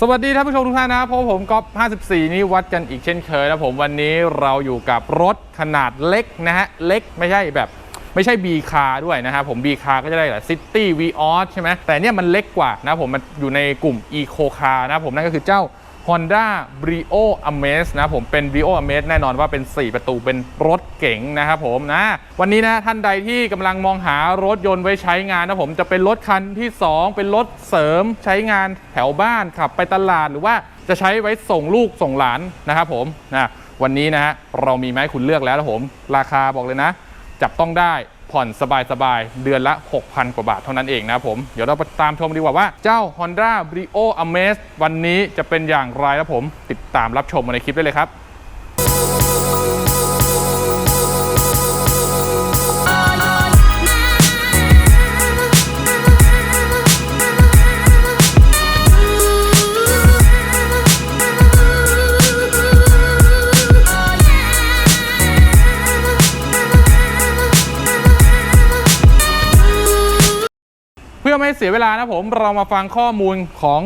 สวัสดีท่านผู้ชมทุกท่านนะครับพราะผมก๊อฟ54 นี้วัดกันอีกเช่นเคยนะผมวันนี้เราอยู่กับรถขนาดเล็กนะฮะ เล็กไม่ใช่แบบไม่ใช่ B คาด้วยนะครับผม B คาก็จะได้แหละ City v ีออใช่ไหมแต่เนี่ยมันเล็กกว่านะผมมันอยู่ในกลุ่ม Eco Car นะผมนั่นก็คือเจ้า Honda Brio Amaze นะผมเป็น Brio Amaze แน่นอนว่าเป็น 4 ประตูเป็นรถเก๋งนะครับผมนะวันนี้นะท่านใดที่กำลังมองหารถยนต์ไว้ใช้งานนะผมจะเป็นรถคันที่ 2 เป็นรถเสริมใช้งานแถวบ้านขับไปตลาดหรือว่าจะใช้ไว้ส่งลูกส่งหลานนะครับผมนะวันนี้นะฮะเรามีมาให้คุณเลือกแล้วนะผม ราคาบอกเลยนะ จับต้องได้ ผ่อนสบายๆ เดือนละ 6,000 กว่าบาทเท่านั้นเองนะครับผม เดี๋ยวเราไปตามชมดีกว่าว่าเจ้า Honda Brio Amaze วันนี้จะเป็นอย่างไรนะผม ติดตามรับชมในคลิปได้เลยครับ อไม่เสียเวลานะผมเรามาฟังข้อมูลของ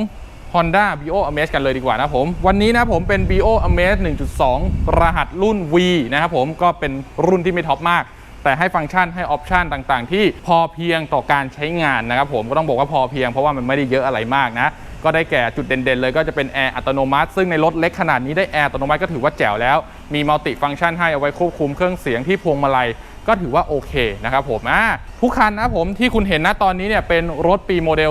Honda b o Amaze กันเลยดีกว่านะผม วันนี้นะผมเป็น b o Amaze 1.2 รหัสรุ่น V นะครับผมก็เป็นรุ่นที่ไม่ท็อปมาก แต่ให้ฟังก์ชันให้ออปชันต่างๆ ที่พอเพียงต่อการใช้งานนะครับผมก็ต้องบอกว่าพอเพียงเพราะว่ามันไม่ได้เยอะอะไรมากนะ ก็ได้แก่จุดเด่นๆ เลยก็จะเป็นแอร์อัตโนมัติ ซึ่งในรถเล็กขนาดนี้ได้แอร์อัตโนมัติก็ถือว่าแจ๋วแล้ว มีมัลติฟังก์ชันให้เอาไว้ควบคุมเครื่องเสียงที่พวงมาลัยก็ถือว่าโอเคนะครับผมอ่าทุกคันนะผมที่คุณเห็นนะตอนนี้เนี่ยเป็นรถปีโมเดล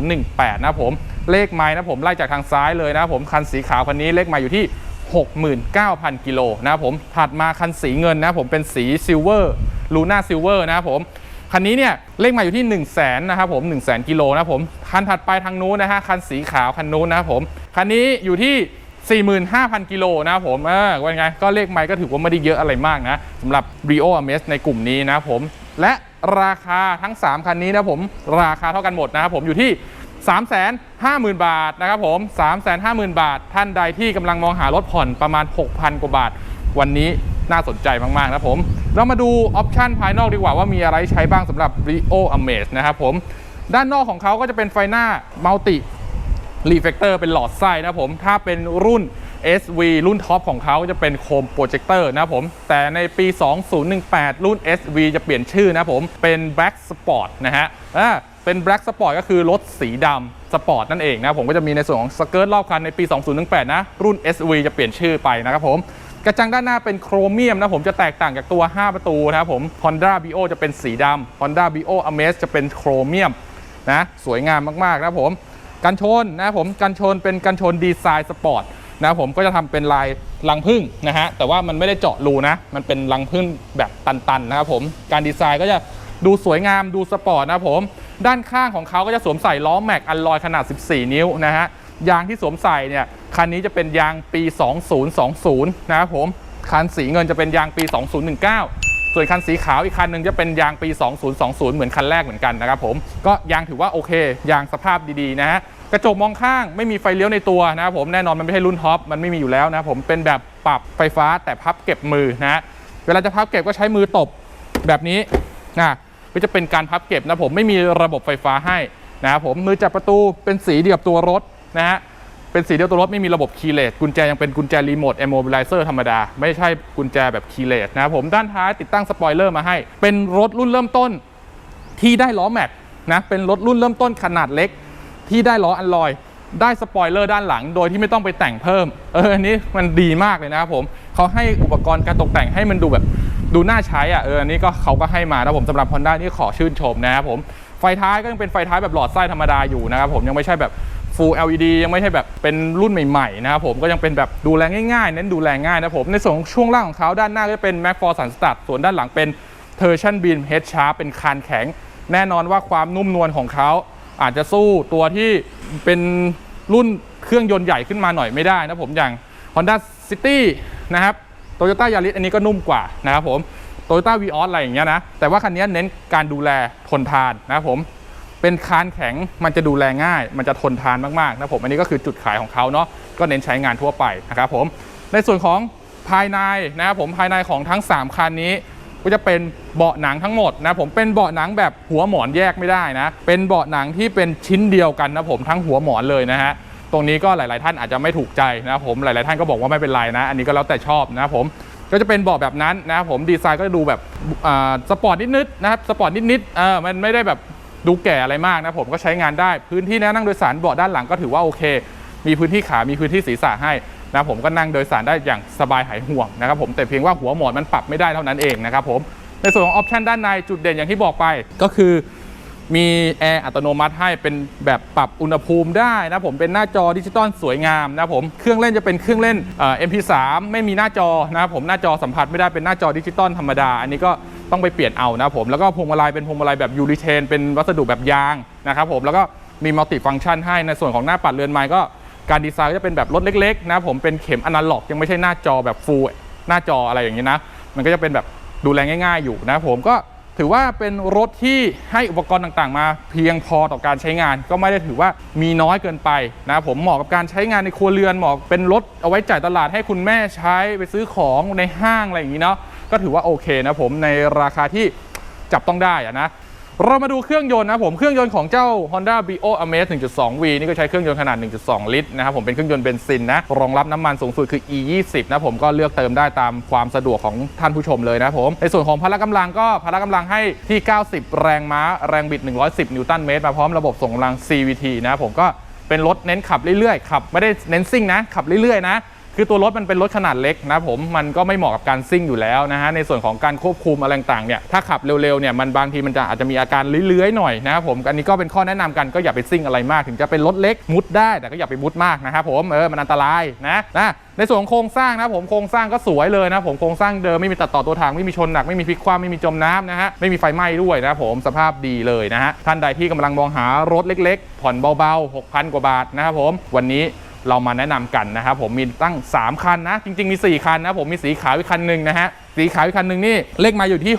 2018 นะผมเลขไม้นะผมไล่จากทางซ้ายเลยนะผมคันสีขาวคันนี้เลขไม้อยู่ที่69,000 กิโลนะผมถัดมาคันสีเงินนะผมเป็นสีซิลเวอร์ลูน่าซิลเวอร์นะผม คันนี้เนี่ยเลขมาอยู่ที่ 1 0 0 0 0แสนนะครับผม1 0 0 0 0 0กิโลนะผมคันถัดไปทางนู้นนะฮะคันสีขาวคันนู้นนะครับผมคันนี้อยู่ที่45,000 กิโลนะครับผมเออว่าไง ก็เลขไมค์ก็ถือว่าไม่ได้เยอะอะไรมากนะสำหรับ Rio Amaze ในกลุ่มนี้นะผม และราคาทั้ง 3 คันนี้นะผม ราคาเท่ากันหมดนะครับผมอยู่ที่ 350,000 บาทนะครับผม 350,000 บาท ท่านใดที่กำลังมองหารถผ่อนประมาณ 6,000 กว่าบาท วันนี้น่าสนใจมาก ๆ นะผม เรามาดูออปชันภายนอกดีกว่าว่ามีอะไรใช้บ้างสำหรับ Brio Amaze นะครับผมด้านนอกของเขาก็จะเป็นไฟหน้ามัลติรีเฟกเตอร์เป็นหลอดไส้นะครับผมถ้าเป็นรุ่น SV รุ่นท็อปของเขาจะเป็นโคมโปรเจคเตอร์นะครับผม แต่ในปี 2018 รุ่น SV จะเปลี่ยนชื่อนะครับผม เป็น Black Sport นะฮะอ่าเป็น Black Sport ก็คือรถสีดำสปอร์ตนั่นเองนะผมก็จะมีในส่วนของสเกิร์ตรอบคันในปี 2018 นะ รุ่น SV จะเปลี่ยนชื่อไปนะครับผม กระจังด้านหน้าเป็นโครเมียมนะผมจะแตกต่างจากตัว 5 ประตูนะครับผม Honda Bio จะเป็นสีดำ Honda Bio Amaze จะเป็นโครเมียมนะสวยงามมากๆนะครับผมกันชนนะครับผมกันชนเป็นกันชนดีไซน์สปอร์ตนะครับผมก็จะทำเป็นลายรังผึ้งนะฮะแต่ว่ามันไม่ได้เจาะรูนะ มันเป็นรังผึ้งแบบตันๆนะครับผมการดีไซน์ก็จะดูสวยงามดูสปอร์ตนะครับผม ด้านข้างของเขาก็จะสวมใส่ล้อแม็กอัลลอยขนาด 14 นิ้วนะฮะ ยางที่สวมใส่เนี่ยคันนี้จะเป็นยางปี 2020 นะครับผมคันสีเงินจะเป็นยางปี 2019 ส่วนคันสีขาวอีกคันหนึ่งจะเป็นยางปี 2020 เหมือนคันแรกเหมือนกันนะครับผมก็ยางถือว่าโอเค ยางสภาพดีๆนะฮะกระจกมองข้างไม่มีไฟเลี้ยวในตัวนะครับผมแน่นอนมันไม่ใช่รุ่นท็อปมันไม่มีอยู่แล้วนะครับผมเป็นแบบปรับไฟฟ้าแต่พับเก็บมือนะฮะเวลาจะพับเก็บก็ใช้มือตบแบบนี้นะก็จะเป็นการพับเก็บนะผมไม่มีระบบไฟฟ้าให้นะครับผมมือจับประตูเป็นสีเดียวกับตัวรถ นะฮะเป็นสีเดียวตัวรถไม่มีระบบคีย์เลสกุญแจยังเป็นกุญแจรีโมท e m m o b i l i z e r ธรรมดา ไม่ใช่กุญแจแบบคีย์เลสนะครับผมด้านท้ายติดตั้งสปอยเลอร์มาให้ เป็นรถรุ่นเริ่มต้นที่ได้ล้อแม็กนะเป็นรถรุ่นเริ่มต้นขนาดเล็ก ที่ได้ล้ออัลลอยได้สปอยเลอร์ด้านหลังโดยที่ไม่ต้องไปแต่งเพิ่ม เอออันนี้มันดีมากเลยนะครับผมเขาให้อุปกรณ์การตกแต่งให้มันดูแบบดูน่าใช้อะเอออันนี้ก็เขาก็ให้มานะผมสำหรับ Honda นี่ขอชื่นชมนะครับผมไฟท้ายก็ยังเป็นไฟท้ายแบบหลอดไส้ธรรมดาอยู่นะครับผมยังไม่ใช่แบบ Full LED ยังไม่ใช่แบบเป็นรุ่นใหม่ๆนะครับผมก็ยังเป็นแบบดูแลง่ายๆ เน้นดูแลง่ายนะผมในส่วนของช่วงล่างของเขาด้านหน้าก็จะเป็น Mac for Sun Start ส่วนด้านหลังเป็น t e r s i o n Beam Head Sharp เป็นคานแข็ง แน่นอนว่าความนุ่มนวลของเขาอาจจะสู้ตัวที่เป็นรุ่นเครื่องยนต์ใหญ่ขึ้นมาหน่อยไม่ได้นะผมอย่าง Honda City นะครับ Toyota Yaris อันนี้ก็นุ่มกว่านะครับผม Toyota Vios อะไรอย่างเงี้ยนะ แต่ว่าคันนี้เน้นการดูแลทนทานนะครับผม เป็นคานแข็งมันจะดูแลง่าย มันจะทนทานมากๆนะผมอันนี้ก็คือจุดขายของเขาเนาะก็เน้นใช้งานทั่วไปนะครับผมในส่วนของภายในนะครับผมภายในของทั้ง 3 คันนี้ ก็จะเป็นเบาะหนังทั้งหมดนะผมเป็นเบาะหนังแบบหัวหมอนแยกไม่ได้นะเป็นเบาะหนังที่เป็นชิ้นเดียวกันนะผมทั้งหัวหมอนเลยนะฮะตรงนี้ก็หลาย ๆ ท่านอาจจะไม่ถูกใจนะผมหลาย ๆ ท่านก็บอกว่าไม่เป็นไรนะ อันนี้ก็แล้วแต่ชอบนะผมก็จะเป็นเบาะแบบนั้นนะครับผมดีไซน์ก็จะดูแบบสปอร์ตนิดๆนะครับสปอร์ตนิดๆเออมันไม่ได้แบบ ดูแก่อะไรมากนะผมก็ใช้งานได้ พื้นที่นั่งโดยสารเบาะด้านหลังก็ถือว่าโอเค มีพื้นที่ขา มีพื้นที่ศีรษะให้นะผมก็นั่งโดยสารได้อย่างสบายหายห่วงนะครับผมแต่เพียงว่าหัวหมอนมันปรับไม่ได้เท่านั้นเองนะครับผมในส่วนของออปชันด้านในจุดเด่นอย่างที่บอกไปก็คือมีแอร์อัตโนมัติให้เป็นแบบปรับอุณหภูมิได้นะผมเป็นหน้าจอดิจิตอลสวยงามนะผมเครื่องเล่นจะเป็นเครื่องเล่นเอ่อ MP3 ไม่มีหน้าจอนะผมหน้าจอสัมผัสไม่ได้เป็นหน้าจอดิจิตอลธรรมดา อันนี้ก็ ต้องไปเปลี่ยนเอานะผมแล้วก็พวงมาลัยเป็นพวงมาลัยแบบยูริเทนเป็นวัสดุแบบยางนะครับผมแล้วก็มีมัลติฟังก์ชันให้ในส่วนของหน้าปัดเรือนไม้ก็การดีไซน์ก็จะเป็นแบบรถเล็กๆนะผมเป็นเข็มอนาล็อก ยังไม่ใช่หน้าจอแบบฟูลหน้าจออะไรอย่างนี้นะมันก็จะเป็นแบบดูแลง่าย ๆ อยู่นะผมก็ถือว่าเป็นรถที่ให้อุปกรณ์ต่างๆ มาเพียงพอต่อการใช้งาน ก็ไม่ได้ถือว่ามีน้อยเกินไปนะผมเหมาะกับการใช้งานในครัวเรือนเหมาะเป็นรถเอาไว้จ่ายตลาดให้คุณแม่ใช้ไปซื้อของในห้างอะไรอย่างนี้เนาะ ก็ถือว่าโอเคนะผมในราคาที่จับต้องได้อะนะเรามาดูเครื่องยนต์นะผมเครื่องยนต์ของเจ้า Honda Bio Amaze 1.2V นี่ก็ใช้เครื่องยนต์ขนาด 1.2 ลิตรนะครับผมเป็นเครื่องยนต์เบนซินนะรองรับน้ำมันสูงสุดคือ E20 นะผมก็เลือกเติมได้ตามความสะดวกของท่านผู้ชมเลยนะผมในส่วนของพละกำลังก็พละกำลังให้ที่ 90 แรงม้าแรงบิด 110 นิวตันเมตรมาพร้อมระบบส่งกำลัง CVT นะผมก็เป็นรถเน้นขับเรื่อยๆขับไม่ได้เน้นซิ่งนะขับเรื่อยๆนะ คือตัวรถมันเป็นรถขนาดเล็กนะผมมันก็ไม่เหมาะกับการซิ่งอยู่แล้วนะฮะในส่วนของการควบคุมอะไรต่างเนี่ยถ้าขับเร็วๆเนี่ยมันบางทีมันจะอาจจะมีอาการเลื้อยๆหน่อยนะครับผมอันนี้ก็เป็นข้อแนะนำกันก็อย่าไปซิ่งอะไรมาก ถึงจะเป็นรถเล็กมุดได้แต่ก็อย่าไปมุดมากนะครับผมเออมันอันตรายนะนะในส่วนของโครงสร้างนะผมโครงสร้างก็สวยเลยนะผมโครงสร้างเดิมไม่มีตัดต่อตัวถังไม่มีชนหนักไม่มีพลิกคว่ำไม่มีจมน้ำนะฮะไม่มีไฟไหม้ด้วยนะผมสภาพดีเลยนะฮะท่านใดที่กำลังมองหารถเล็ก ๆ ผ่อนเบาๆ 6,000 กว่าบาทนะครับผมวันนี้ เรามาแนะนำกันนะครับผมมีตั้ง 3 คันนะ จริง ๆ มี 4 คันนะผมมีสีขาวอีกคันหนึ่งนะฮะสีขาวอีกคันหนึ่งนี่เลขมาอยู่ที่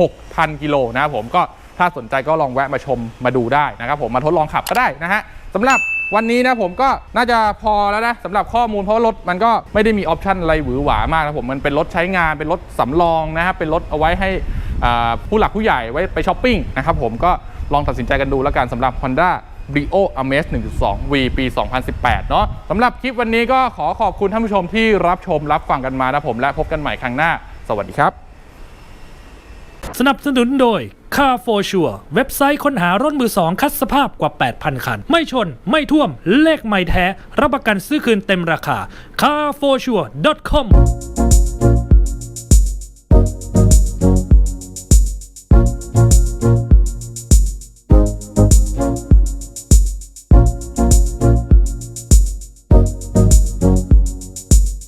66,000กิโลนะครับผมก็ถ้าสนใจก็ลองแวะมาชมมาดูได้นะครับผมมาทดลองขับก็ได้นะฮะสำหรับวันนี้นะผมก็น่าจะพอแล้วนะสำหรับข้อมูลเพราะรถมันก็ไม่ได้มีออปชันอะไรหวือหวามากนะผมมันเป็นรถใช้งานเป็นรถสำรองนะครับเป็นรถเอาไว้ให้ผู้หลักผู้ใหญ่ไว้ไปช้อปปิ้งนะครับผมก็ลองตัดสินใจกันดูแล้วกันสำหรับ Honda Brio Amaze 1.2 V ปี 2018 เนาะสำหรับคลิปวันนี้ก็ขอขอบคุณท่านผู้ชมที่รับชมรับฟังกันมานะผมและพบกันใหม่ครั้งหน้า สวัสดีครับ สนับสนุนโดย Car for Sure เว็บไซต์ค้นหารถมือสองคัดสภาพกว่า 8,000 คัน ไม่ชน ไม่ท่วม เลขไม่แท้ รับประกันซื้อคืนเต็มราคา carforsure.com